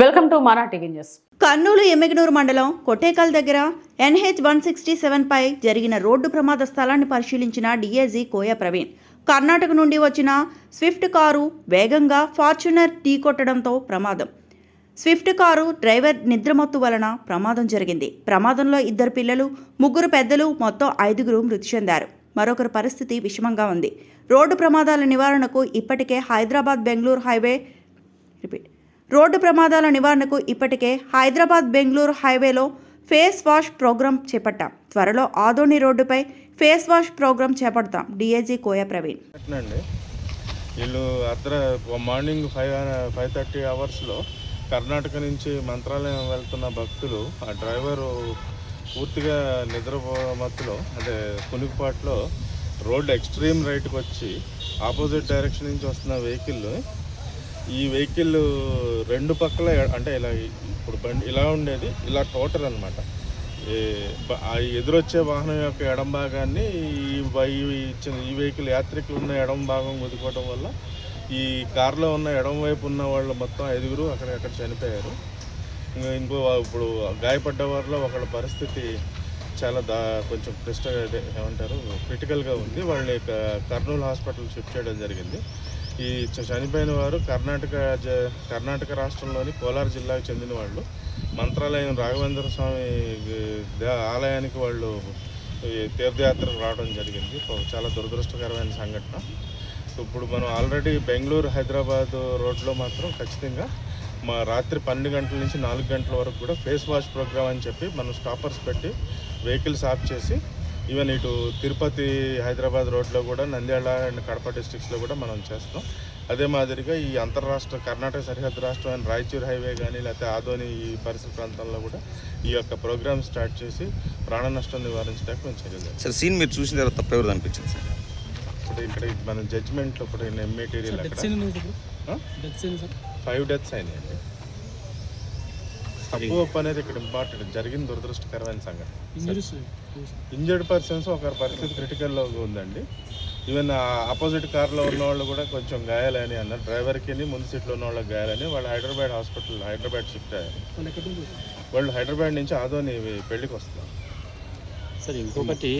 Welcome to Mana TV news. Kurnool Yemmiganur మండలం కొట్టేకల్ దగ్గర NH one sixty seven పై జరిగిన రోడ్డు ప్రమాద స్థలాన్ని పరిశీలించిన డీఏజీ కోయ ప్రవీణ్. కర్ణాటక నుండి వచ్చిన స్విఫ్ట్ కారు వేగంగా ఫార్చునర్ ఢీకొట్టడంతో ప్రమాదం. స్విఫ్ట్ కారు డ్రైవర్ నిద్రమత్తు వలన ప్రమాదం జరిగింది. ప్రమాదంలో ఇద్దరు పిల్లలు ముగ్గురు పెద్దలు మొత్తం ఐదుగురు మృతి చెందారు. మరొకరి పరిస్థితి విషమంగా ఉంది. రోడ్డు ప్రమాదాల నివారణకు ఇప్పటికే Hyderabad Bengaluru highway repeat road ప్రమాదాల నివారణకు ఇప్పటికే హైదరాబాద్ బెంగళూరు హైవేలో ఫేస్ వాష్ ప్రోగ్రాం చేపట్టాం. త్వరలో ఆదోని రోడ్డుపై ఫేస్ వాష్ ప్రోగ్రాం చేపడతాం. డీఏజీ కోయ ప్రవీణ్. అండి వీళ్ళు అర్ధ మార్నింగ్ ఫైవ్ ఫైవ్ థర్టీ అవర్స్లో కర్ణాటక నుంచి మంత్రాలయం వెళ్తున్న భక్తులు ఆ డ్రైవరు పూర్తిగా నిద్రపో మత్తులో అంటే కునికిపాట్లో రోడ్ ఎక్స్ట్రీమ్ రైట్కి వచ్చి ఆపోజిట్ డైరెక్షన్ నుంచి వస్తున్న వెహికల్ ఈ వెహికల్ రెండు పక్కల అంటే ఇలా ఇప్పుడు బండి ఇలా ఉండేది ఇలా టోటల్ అనమాట ఆ ఎదురొచ్చే వాహనం యొక్క ఎడం భాగాన్ని ఈ ఇచ్చిన ఈ వెహికల్ యాత్రికులు ఉన్న ఎడం భాగం గుద్దుకోవడం వల్ల ఈ కారులో ఉన్న ఎడం వైపు ఉన్న వాళ్ళు మొత్తం ఐదుగురు అక్కడ అక్కడ చనిపోయారు. ఇంకా ఇంకో ఇప్పుడు గాయపడ్డ వారిలో ఒకళ్ళ పరిస్థితి చాలా దా కొంచెం క్లిష్ట ఏమంటారు క్రిటికల్గా ఉంది. వాళ్ళని క- కర్నూలు హాస్పిటల్ షిఫ్ట్ చేయడం జరిగింది. ఈ చ- చనిపోయిన వారు కర్ణాటక జ- కర్ణాటక రాష్ట్రంలోని కోలార్ జిల్లాకు చెందిన వాళ్ళు. మంత్రాలయం రాఘవేంద్ర స్వామి దే- ఆలయానికి వాళ్ళు ఈ తీర్థయాత్రకు రావడం జరిగింది. చాలా దురదృష్టకరమైన సంఘటన. ఇప్పుడు మనం ఆల్రెడీ బెంగళూరు హైదరాబాద్ రోడ్లో మాత్రం ఖచ్చితంగా మా రాత్రి పన్నెండు గంటల నుంచి నాలుగు గంటల వరకు కూడా ఫేస్ వాష్ ప్రోగ్రామ్ అని చెప్పి మనం స్టాపర్స్ పెట్టి వెహికల్స్ ఆఫ్ చేసి ఈవెన్ ఇటు తిరుపతి హైదరాబాద్ రోడ్లో కూడా నంద్యాల అండ్ కడప డిస్ట్రిక్ట్స్లో కూడా మనం చేస్తాం. అదే మాదిరిగా ఈ అంతర్రాష్ట్ర కర్ణాటక సరిహద్దు రాష్ట్రమైన రాయచూర్ హైవే కానీ లేకపోతే ఆదోని ఈ పరిసర ప్రాంతాల్లో కూడా ఈ యొక్క ప్రోగ్రామ్ స్టార్ట్ చేసి ప్రాణ నష్టం నివారించడానికి మేము చర్యలు. సార్ సీన్ మీరు చూసిన తర్వాత తప్పు ఎవరు అనిపించింది సార్? ఇప్పుడు ఇక్కడ మన జడ్జిమెంట్ ఇప్పుడు మెటీరియల్ అక్కడ? ఫైవ్ డెత్స్ అయినాయండి. తప్పు ఒప్పు అనేది ఇక్కడ ఇంపార్టెంట్. జరిగిన దురదృష్టకరమైన సంఘటన. ఇంజర్డ్ పర్సన్స్ ఒకరి పరిస్థితి క్రిటికల్లో ఉందండి. ఈవెన్ ఆపోజిట్ కార్లో ఉన్న వాళ్ళు కూడా కొంచెం గాయాలని అన్నారు. డ్రైవర్కి ముందు సీట్లో ఉన్న వాళ్ళకి గాయాలని వాళ్ళు హైదరాబాద్ హాస్పిటల్ హైదరాబాద్ షిఫ్ట్ అయ్యారు. వాళ్ళు హైదరాబాద్ నుంచి ఆదోని పెళ్ళికి వస్తున్నారు. సార్ ఇంకొకటి